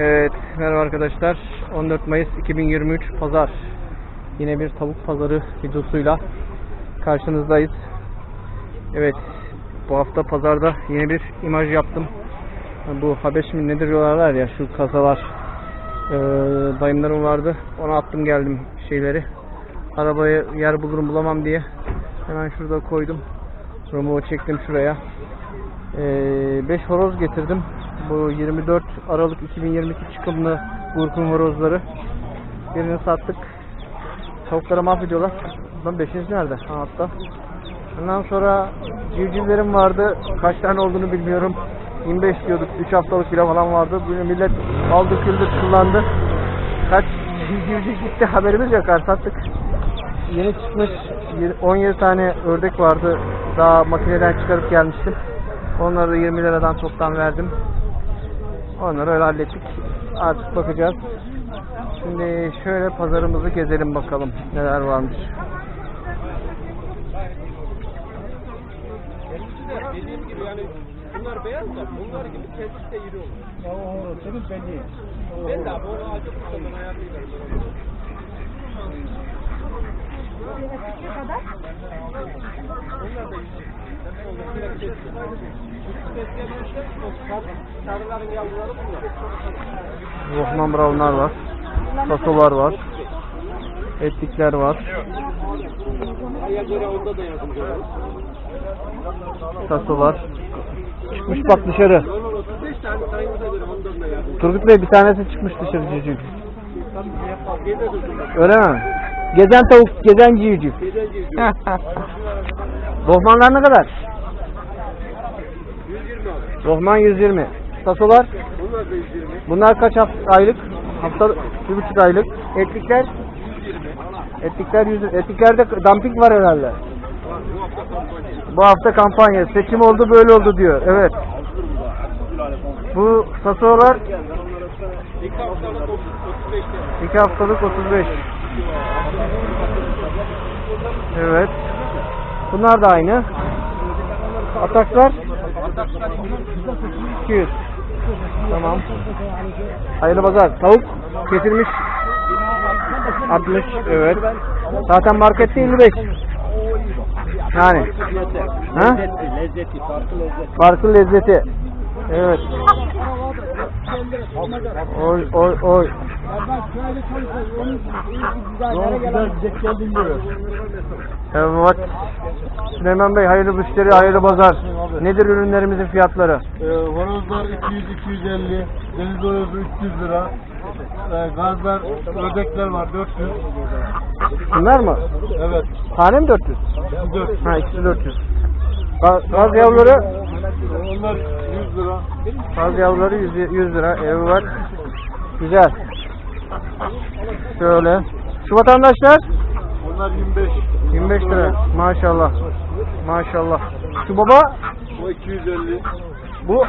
Evet, merhaba arkadaşlar. 14 Mayıs 2023 Pazar. Yine bir tavuk pazarı videosuyla karşınızdayız. Evet, bu hafta pazarda yeni bir imaj yaptım. Bu Habeş mi nedir diyorlar ya şu kasalar. Ee, dayımlarım vardı. Ona attım geldim şeyleri. Arabaya yer bulurum bulamam diye. Hemen şurada koydum. Romuğu çektim şuraya. 5 horoz getirdim. Bu 24 Aralık 2022 çıkımlı Burkun horozları. Birini sattık. Tavukları mahvediyorlar. Lan beşinci nerede? Ha hatta. Ondan sonra civcivlerim vardı. Kaç tane olduğunu bilmiyorum. 25 diyorduk. 3 haftalık bile falan vardı. Bunu millet aldı küldü kullandı. Kaç civciv gitti haberimiz yok. Sattık. Yeni çıkmış 17 tane ördek vardı. Daha makineden çıkarıp gelmiştim. Onları da 20 liradan toptan verdim. Onları öyle hallettik. Artık bakacağız. Şimdi şöyle pazarımızı gezelim bakalım neler varmış. Dediğim gibi yani bunlar beyaz da bunlar gibi kesik de iri olur. Ya o senin belli. Ben de abi onu acı kuşlardan ayarlayacağım. Yavruları bunlar. Rohman Brown'lar var. Tasolar var. Etlikler var. Tasolar. Çıkmış bak dışarı. Normal 35 tane sayımıza göre ondan da yardımcı Turgut Bey bir tanesi çıkmış dışarı dursunlar. Öyle mi? Gezen tavuk, gezen civciv. Rohmanlar ne kadar? 120 abi. Rohman 120. Tasolar? Bunlar da 120. Bunlar kaç hafta, aylık? Hafta bir buçuk aylık. Etlikler? Etlikler 100 Etliklerde dumping var herhalde. Bu hafta kampanya. Seçim oldu böyle oldu diyor. Evet. Bu sasolar İlk haftalık 30 35 lira. 2 haftalık 35. Evet. Bunlar da aynı. Ataklar 200. Tamam. Hayırlı pazar. Tavuk kesilmiş 60. Evet. Zaten markette 55. Yani. Ha? lezzeti, farklı lezzet. Farklı lezzeti. Evet. Oy oy oy. Doğru güzel gidecek geldin diyor. Evet. Süleyman Bey hayırlı müşteri, hayırlı pazar. Nedir ürünlerimizin fiyatları? Ee, horozlar 200-250, deniz horozu 300 lira. Ee, gazlar, ördekler var 400. Bunlar mı? Evet, Tane mi 400? 400. Ha ikisi 400. Gaz, gaz yavruları Onlar 100 lira. Gaz yavruları 100, 100 lira. Evi var. Güzel. Şöyle. Şu vatandaşlar Onlar 25. 25 lira. Maşallah. Maşallah. Şu baba O 250. bu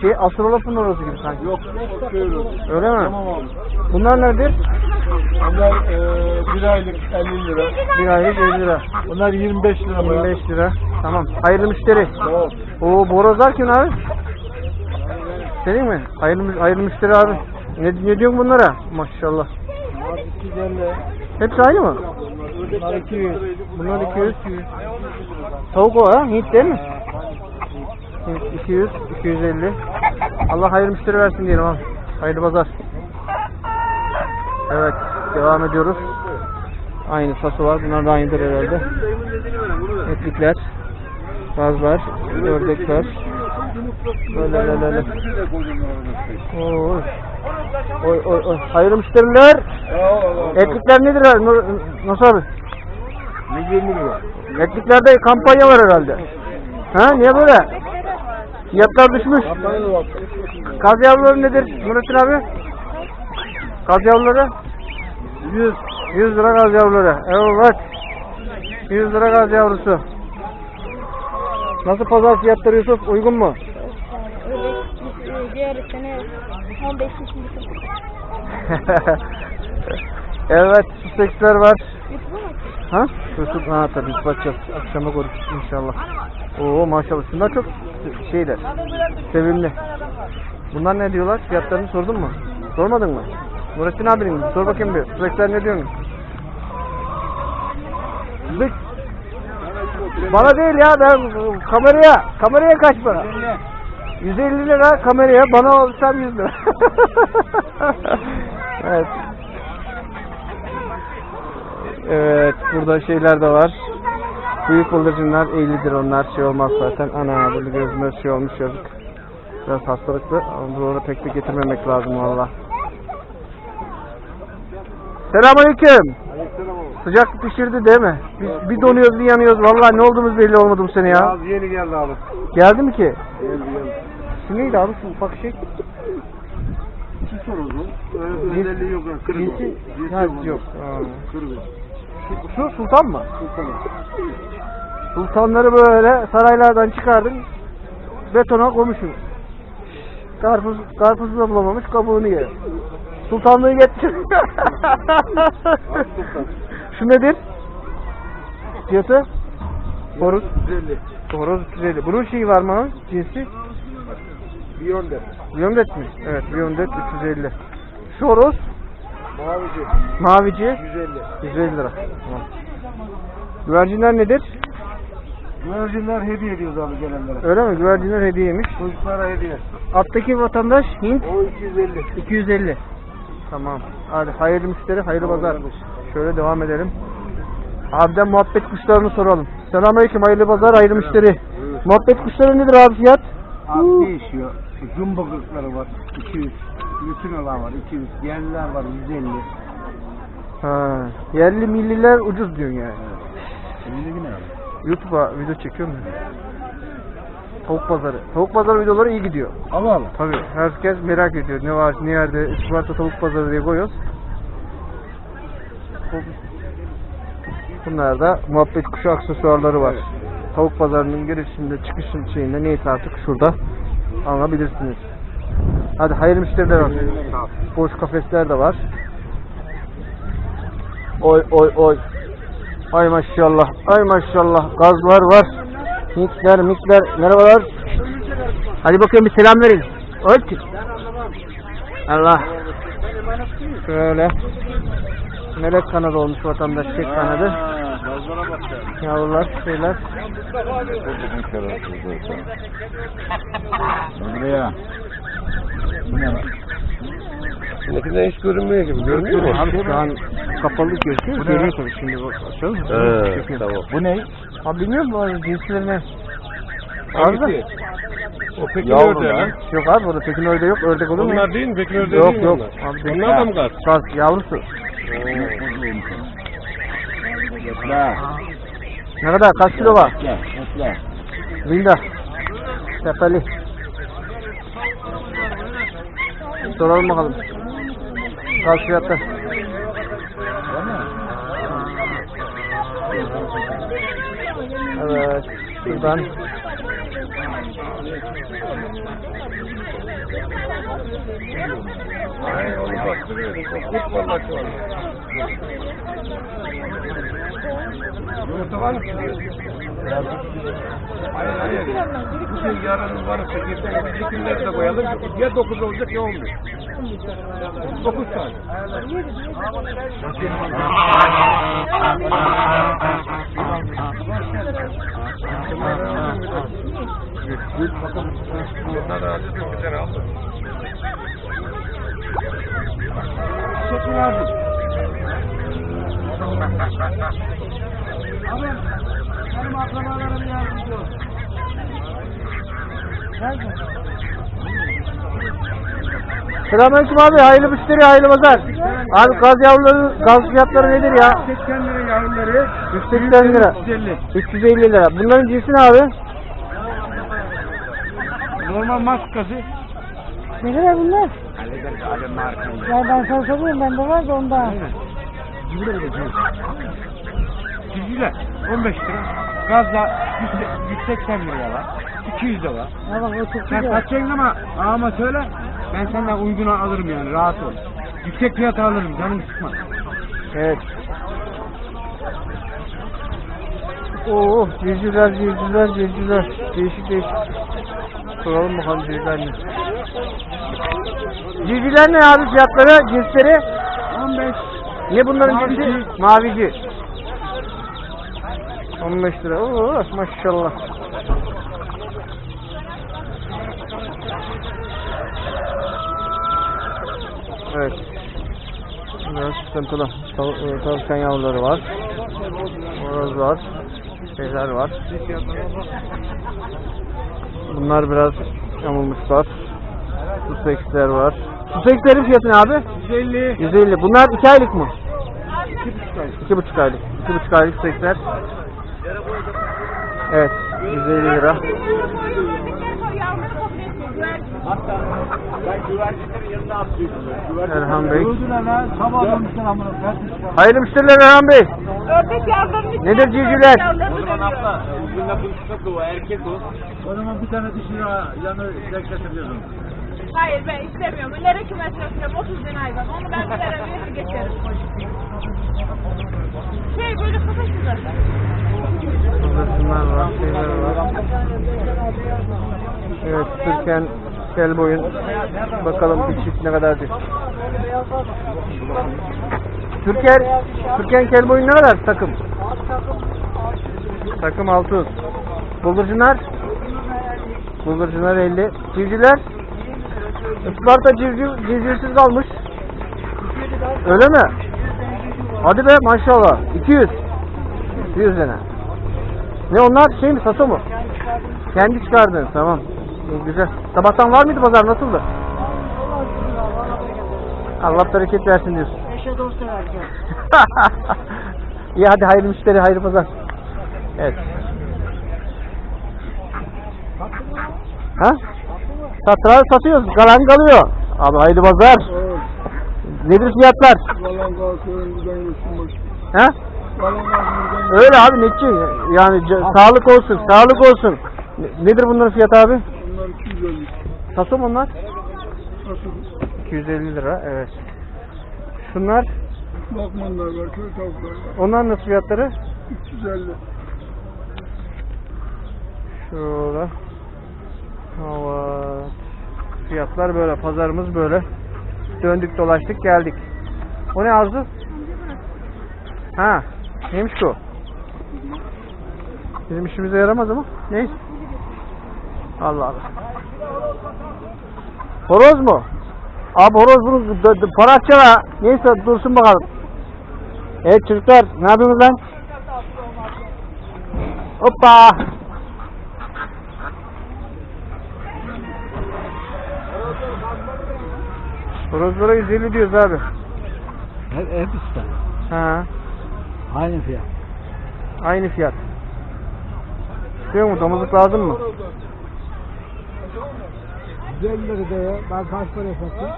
şey Astrolop'un orası gibi sanki. Yok, horozu. Öyle mi? Tamam abi. Bunlar nedir? Onlar eee bir aylık 50 lira. Bir aylık 50 lira. Onlar 25 lira. 25 lira. Tamam. Hayırlı müşteri. Tamam. Oo borozlar kim abi? Senin mi? Hayırlı, hayırlı müşteri abi. Ne, ne diyorsun bunlara? Maşallah. Bunlar 250. Hepsi aynı mı? Bunlar 200. Bunlar 200. Tavuk o ha? Hint değil mi? Hint 200, 250. Allah hayırlı müşteri versin diyelim abi. Hayırlı pazar. Evet, devam ediyoruz. Aynı sası var. Bunlar da aynıdır herhalde. Etlikler, gazlar, ördekler. Böyle böyle böyle. Oy. Oy oy oy. Hayırlı müşteriler. Etlikler nedir abi? Nasıl abi? 120 lira. Etliklerde kampanya var herhalde. Ha niye böyle? Fiyatlar düşmüş. Kaz yavruları nedir Nurettin abi? Kaz yavruları? 100. 100 lira kaz yavruları. Evet. 100 lira kaz yavrusu. Nasıl pazar fiyatları Yusuf? Uygun mu? Öyle diğer sene 15 yaşında evet, süseksler var. Ha? Yusuf, ha tabii bakacağız. Akşama görüşürüz inşallah. Oo maşallah. Şunlar çok şeyler. Sevimli. Bunlar ne diyorlar? Fiyatlarını sordun mu? Sormadın mı? Nurettin abinin sor bakayım bir. Sürekli ne diyorsun? Bana değil ya ben kameraya kameraya kaç para? 150 lira kameraya bana olsam 100 lira. evet. Evet burada şeyler de var. Büyük bıldırcınlar 50 lira onlar şey olmaz zaten. Ana böyle gözüme şey olmuş yazık. Biraz hastalıklı ama buralara pek de getirmemek lazım valla. Selamünaleyküm. Sıcak pişirdi değil mi? Biz bir donuyoruz bir yanıyoruz. Vallahi ne olduğumuz belli olmadı bu sene ya. Az yeni geldi abi. Geldi mi ki? Geldi geldi. Şu neydi abi şu ufak şey? İki sorusu. Öyle özelliği yok. yani, Kırık. Cinsi? Cinsi Ha, yok. yok. Ha. Kırık. Şu, şu sultan mı? Sultan. Sultanları böyle saraylardan çıkardın. Betona koymuşsun. Karpuz, karpuzu da bulamamış kabuğunu yer. Sultanlığı getir. Şu nedir? Fiyatı? Horoz. 150. Horoz 350. Bunun şeyi var mı? Cinsi? Biyonde. Viyondet mi? Evet, Viyondet 350. Şu horoz Mavici. mavici 150. 150 lira. Tamam. Güvercinler nedir? Güvercinler hediye ediyoruz abi gelenlere. Öyle mi? Güvercinler hediyeymiş. Çocuklara hediye. Alttaki vatandaş Hint O 250. 250. Tamam. Hadi hayırlı müşteri, hayırlı pazar. Şöyle devam edelim. Abiden muhabbet kuşlarını soralım. Selamünaleyküm, hayırlı pazar, hayırlı müşteri. Muhabbet kuşları nedir abi fiyat? Abi değişiyor. Jumbo kırkları var. 200. Lütünalar var. 200. Yerliler var. 150. Ha, yerli milliler ucuz diyorsun yani. 50 bin abi. YouTube'a video çekiyorum ya. Tavuk pazarı. Tavuk pazarı videoları iyi gidiyor. Ama abi. Tabii herkes merak ediyor. Ne var, ne yerde, Isparta tavuk pazarı diye koyuyoruz. Bunlar da muhabbet kuşu aksesuarları var. Tavuk pazarının girişinde, çıkışın şeyinde neyse artık şurada alabilirsiniz. Hadi hayırlı müşteriler olsun. Boş kafesler de var. Oy oy oy. Ay maşallah. Ay maşallah. Gazlar var. Mikler mikler. Merhabalar. Hadi bakayım bir selam verin. Öt. Allah. Şöyle. Melek kanadı olmuş vatandaş tek kanadı. Bak ya. Yavrular şeyler. Buraya. Bu ne lan? Şimdikinden hiç görünmüyor gibi. Görünüyor mu? Abi şu an kapalı gözüküyor. Görüyor tabii şimdi bak açalım. He, Çekiyor. tamam. Bu ne? Abi bilmiyor musun abi cinslerine? Var da. O Pekin ördeği lan. Yok abi burada Pekin öyle yok. Ördek olur mu? Onlar değil mi? Pekin ördeği Yok değil mi yok. Abi değil. Onlar da mı gaz? Gaz yavrusu. Ne kadar? Kaç kilo var? Etler. Etler. Linda. Tepeli. Soralım bakalım. Gaz fiyatı. Evet. Şuradan. Ay onu vallahi şu an. Yumurta var mı? Hayır hayır. Bugün yarın varsa getirip bir günleri de koyalım. Ya 9 olacak ya 11. 9 tane. Bunlar da bir tane aldım. Çekin abi. Abi, benim akrabalarım yardımcı ol. Selamünaleyküm abi. Hayırlı müşteri, hayırlı pazar. Abi gaz yavruları, gaz fiyatları nedir ya? 80 lira yavruları. 180 lira. 150. 350 lira. Bunların cinsi ne abi? Normal maskası. Ne kadar bunlar? Ya ben sana soruyorum bende var da ondan. Çizgiler 15 lira. Gazla 180 lira var. 200 de var. Ya bak o çok Sen güzel. kaçacaksın ama ama söyle. Ben senden uyguna alırım yani rahat ol. Yüksek fiyat alırım canım sıkma. Evet. Oo, civcivler, civcivler, civcivler. Değişik değişik. Soralım bakalım civcivler ne? Civcivler ne abi fiyatları, cinsleri? 15. Ne bunların Mavici. cinsi? Mavici. 15 lira. Oo, maşallah. Evet. Biraz sıkıntılı. E, Tavşan yavruları var. Horoz var. Şeyler var. Bunlar biraz yamulmuşlar. Suseksler var. Susekslerin fiyatı ne abi? 150. 150. Bunlar 2 aylık mı? 2,5 ay. 2,5 aylık. 2,5 aylık suseksler. Evet. 150 lira. Erhan Bey. Hayırlı müşteriler Erhan Bey. Ördek yavrularını Nedir civcivler? O zaman abla bugünle buluşsak o erkek o. O zaman bir tane dişi yanı denk. Hayır ben istemiyorum. İleri kümes yapıyorum. 30 bin hayvan. Onu ben bir yere verir geçerim. Şey böyle kısa zaten. Burada şunlar var, şeyler var. Evet, Türken kel boyun. Bakalım bir çift ne kadar diyor. Türker, Türken kel boyun ne kadar takım? Takım 600. Bıldırcınlar? Bıldırcınlar 50. Civcivler? Isparta civciv, civcivsiz kalmış. Öyle mi? Hadi be maşallah. 200. 200 tane. Ne onlar şey mi sato mu? Kendi çıkardın tamam. İyi, güzel. Sabahtan var mıydı pazar nasıldı? Allah bereket versin diyorsun. Eşe dost vereceğim. İyi hadi hayırlı müşteri hayırlı pazar. Evet. Ha? Satrar satıyoruz. Kalan kalıyor. Abi hayırlı pazar. Nedir fiyatlar? Yalan kalkıyorum. Ha? Öyle abi netçi. Yani sağlık olsun, sağlık olsun. Ne- Nedir bunların fiyatı abi? Bunlar 250. Sato mu onlar? Nasıl? 250 lira evet. Şunlar Lokmanlar var, köy tavuklar var. onlar nasıl fiyatları? 350. Şöyle. Hava. Fiyatlar böyle. Pazarımız böyle. Döndük dolaştık geldik. O ne Arzu? Ha. Neymiş ki o? Bizim işimize yaramaz ama. Neyse. Allah Allah. Horoz mu? Abi horoz bunu para atacak ha. Neyse dursun bakalım. Evet çocuklar ne yapıyorsunuz lan? Hoppa. Horozlara 150 diyoruz abi. Hep, hep işte. Ha, Aynı fiyat. aynı fiyat. Diyor mu domuzluk lazım mı? 150 lira de ya. Ben kaç para sattım?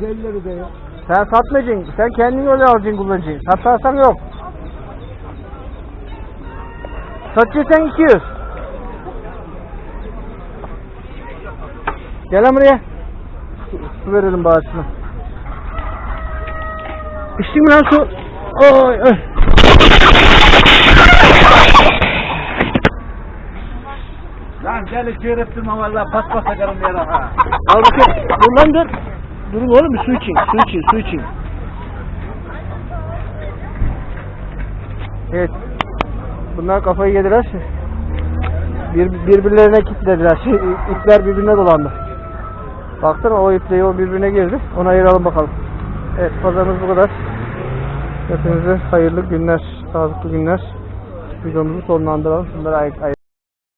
150 lira de ya. Sen satmayacaksın. Sen kendin öyle alacaksın kullanacaksın. Satarsan yok. Satacaksan 200. Gel lan buraya. Su, su verelim bağışına. İçtin mi lan su? Oy oy. Lan deli çığırıptırma valla paspas takarım yere ha. Al bakayım. Dur lan dur. Durun oğlum bir su için. Su için. Su için. Evet. Bunlar kafayı yediler. Bir, birbirlerine kilitlediler. Şey, ipler birbirine dolandı. Baksana o iple o birbirine girdi. Onu ayıralım bakalım. Evet pazarımız bu kadar. Hepinize hayırlı günler, sağlıklı günler. Videomuzu sonlandıralım. Şunları ay- ay-